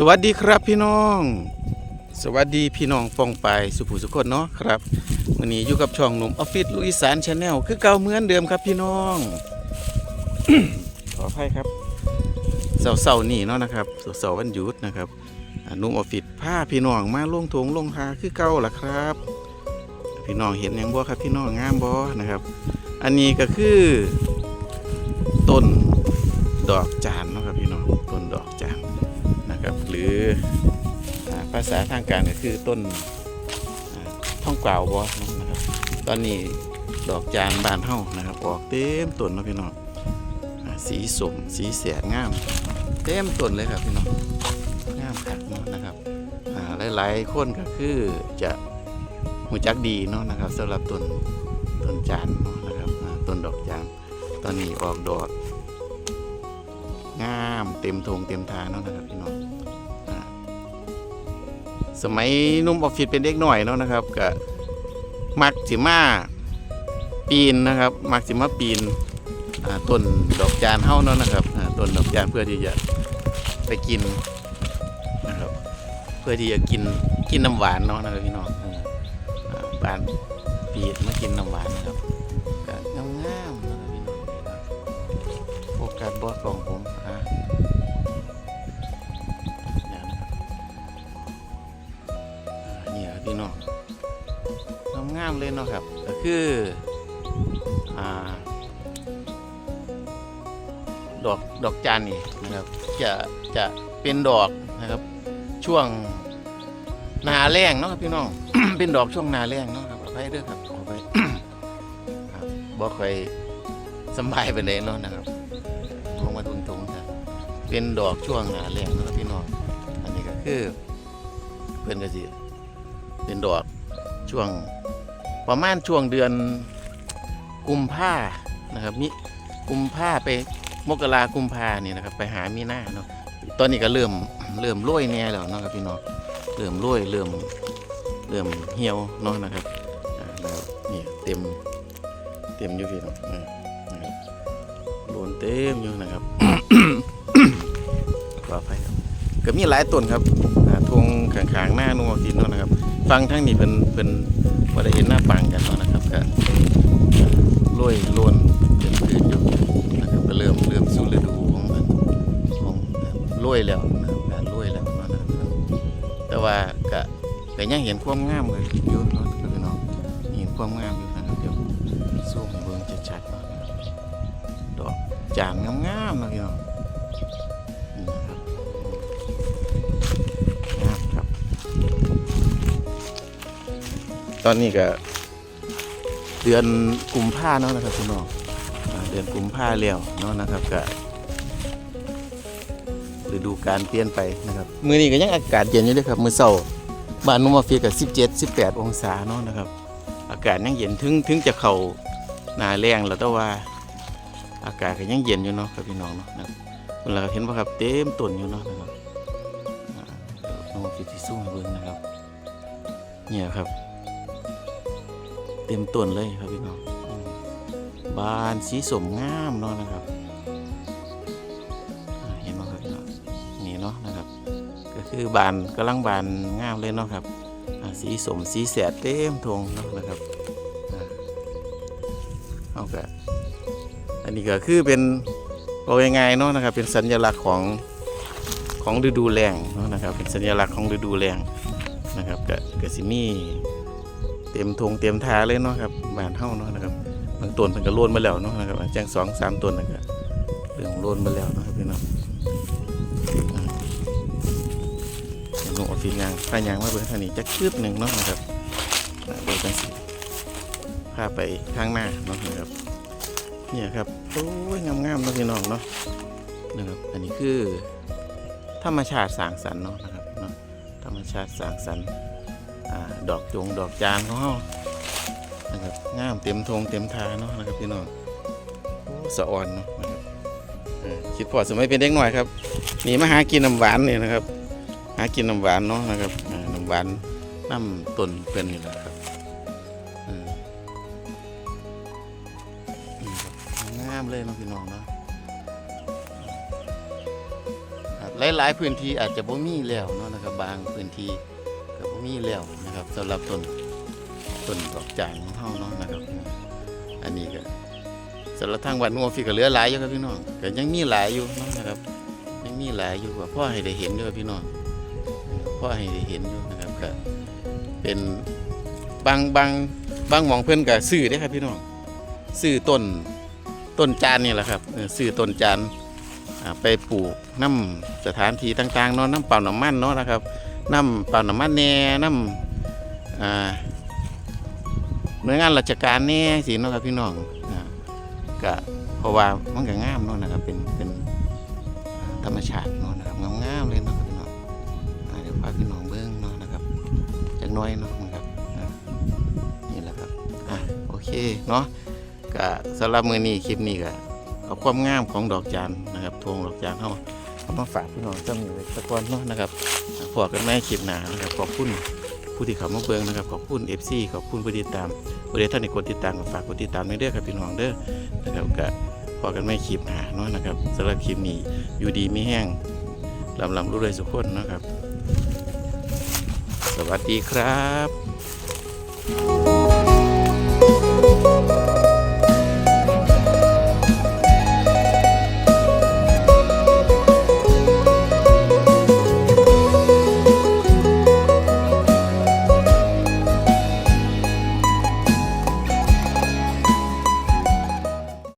สวัสดีครับพี่น้อง สวัสดีพี่น้องฟองไปายสุภูสุคนเนาะครับวันนี้อยู่กับช่องหนุ่มออฟฟิศลุยสานชาแนลคือเก่าเหมือนเดิมครับพี่น้อง ขออภัยครับเสาร์ๆนี่เนาะนะครับเสาร์ๆวันหยุดนะครับอ่าหนุ่มออฟฟิศพาพี่น้องมาลงทงลงทาคือเก่าล่ะครับ พี่น้องเห็นหยังบ่ครับพี่น้องงามบ่นะครับ อันนี้ก็คือต้นดอกจาน หรือภาษาทางการก็คือต้นท่องกล่าวบอสนะครับตอนนี้ดอกจานบานเฮานะครับออกเต็มต้นนะพี่น้องสีสมสีแสดงาม เต็มต้นเลยครับพี่น้องงามคักเนาะนะครับอ่าหลายๆคนก็คือจะหูจักดีเนาะนะครับสำหรับต้นต้นจานเนาะนะครับต้นดอกจานตอนนี้ออกดอกงามเต็มทงเต็มทางเนาะนะครับพี่น้อง สมัยนุ่มออฟฟิศเป็นเด็กหน่อยเนาะนะครับก็มักสิมาปีนนะครับ มักสิมาปีนต้นดอกจานเฮ้าเนาะนะครับต้นดอกจานเพื่อที่จะไปกินนะครับเพื่อที่จะกินกินน้ำหวานเนาะนะครับพี่น้องบ้านปีดมากินน้ำหวานนะครับก็งามๆนะครับพี่น้องนี่ครับโฟกัสบอสของผมอะ พี่น้องงามๆเลยเนาะครับก็คืออ่าดอกดอกจานนี่นะครับจะจะเป็นดอกนะครับช่วงนาแรงเนาะครับพี่น้อง เป็นดอกช่วงนาแรงเนาะครับเอาไปเด้อครับเอาไปครับบ่ค่อยสบายไปเลยเนาะนะครับลงมาทุนทุงครับเป็นดอกช่วงนาแรงเนาะครับพี่น้อง อันนี้ก็คือเพื่อนก็สิ เป็นดอกช่วงประมาณช่วงเดือนกุมภานะครับมิกุมภาไปมกรากุมภานี่นะครับ ไปหามีหน้าเนาะตอนนี้ก็เริ่มเริ่มโรยแน่แล้วนะครับพี่น้องเริ่มโรยเริ่มเริ่มเหี่ยวเนาะนะครับอ่านะครับนี่เต็มเต็มอยู่พี่น้องนะครับโดนเต็มอยู่นะครับขออภัยครับก็มีหลายต้นครับทงข้างๆหน้านัวกินเนาะนะครับ ฟังทั้งนี้เป็นเป็นบ่ได้เห็นหน้าปังกันเนาะนะครับก็โรยโลนเป็นพืชอยู่นะครับก็เริ่มเริ่มสู่ฤดูของของโรยแล้วนะครับการโรยแล้วนะครับแต่ว่าก็ก็ยังเห็นความงามเลยอยู่เนาะครับพี่น้องเห็นความงามอยู่นะครับเดี๋ยวสู้ให้เบิ่งชัดๆเนาะนะครับดอกจานงามๆนะพี่น้อง อนนี้ก็เดือนกุมภาเนาะนะครับพี่น้องเดือนกุมภาแล้วเนาะนะครับก็ฤดูการเปลี่ยนไปนะครับมือนี้ก็ยังอากาศเย็นอยู่เลยครับมือเช้าบ้านนุ่มมาฟีกับ17 18 องศาเนาะนะครับ อากาศยังเย็นถึงถึงจะเข้าหนาแรงแล้วแต่ว่า อากาศก็ยังเย็นอยู่เนาะครับพี่น้องเนาะนะครับเราเห็นป่ะครับเต็มต้นอยู่เนาะนะครับอ่าเดี๋ยวน้องฟิติสู้เบิ่งนะครับ เนี่ยครับ เต็มต้นเลยครับพี่น้องบานสีสมงามเนาะนะครับเห็นไหมครับพี่น้องนี่เนาะนะครับ ก็คือบานกำลังบานงามเลยเนาะครับสีสมสีแสดเต็มทงเนาะนะครับเอาแบบอันนี้ก็คือเป็นบอกยังไงเนาะนะครับ เป็นสัญลักษณ์ของของฤดูแล้งเนาะนะครับ เป็นสัญลักษณ์ของฤดูแล้งนะครับก็ก็สิมี ต็มทงเต็มทาเลยเนาะครับบานเฮาเนาะนะครับบางต้นเพิ่นก็โลนมาแล้วเนาะนะครับแจังสองสามต้นนะครับเริ่มโลนมาแล้วนะครับพี่น้องอ่าเดี๋ยวลงออฟฟิศงานพายางมาเบิ่งทางนี้จักคืบหนึ่งเนาะนะครับเดี๋ยวจังสิพาไปข้างหน้าเนาะนะครับเนี่ยครับโอ้ยงามๆเนาะพี่น้องเนาะนะครับอันนี้คือธรรมชาติสางสรรค์เนาะนะครับเนาะธรรมชาติสางสรรค์ อดอกจงดอกจานของเรานะครับงามเต็มทงเต็มทาเนาะนะครับพี่น้องสะอ่อนเนาะนะครับคิดพอสมัยเป็นเด็กหน่อยครับหนีมาหากินน้ำหวานเนี่ยนะครับ หากินน้ำหวานเนาะนะครับน้ำหวานน้ำต้นเพื่อนนี่แหละครับงามเลยนะพี่น้องเนาะหลายๆพื้นที่อาจจะบ่มีแล้วเนาะนะครับ บางพื้นที่ ก็บ่มีแล้วนะครับสำหรับต้นต้นดอกจานของเฮาเนาะนะครับ อันนี้ก็สำหรับทางวัดนัวฟิก็เหลือหลายอยู่ครับพี่น้องก็ยังมีหลายอยู่เนาะนะครับ ยังมีหลายอยู่ว่าพ่อให้ได้เห็นอยู่ครับพี่น้องพ่อให้ได้เห็นอยู่นะครับก็เป็นบางบางบางหมองเพิ่นก็ซื้อได้ครับพี่น้องซื้อต้นต้นจานนี่แหละครับเออซื้อต้นจานไปปลูกน้ำสถานที่ต่างๆเนาะน้ำเปล่าน้ำมันเนาะนะครับ น้ำเปล่าน้ำมันแน่น้ำหน่วยงานราชการแนี่สิเนาะครับพี่น้องก็เพราะว่ามันก็งามเนาะนะครับเป็นเป็นธรรมชาติเนาะนะครับงามๆเลยเนาะครับพี่น้องเดี๋ยวพาพี่น้องเบิ้งเนาะนะครับจักน้อยเนาะนะครับนี่แหละครับอะโอเคเนาะก็สำหรับมือนี้คลิปนี้ก็เอาความงามของดอกจานนะครับทวงดอกจานเข้าเอามาฝากพี่น้องเจ้ามีไว้สักวันเนาะนะครับ อกันไม่คลิปหนานะครับขอบคุณผู้ที่เข้ามาเบิ่งนะครับขอบคุณ FC ขอบคุณผู้ติดตามผู้ใดท่านที่กดติดตามก็ฝากกดติดตามด้วยเด้อครับพี่น้องเด้อนะครับก็พอกันไม่คลิปหนาเนาะนะครับสำหรับคลิปนี้อยู่ดีไม่แห้งลำลำรู้เลยสุขคนนะครับ สวัสดีครับ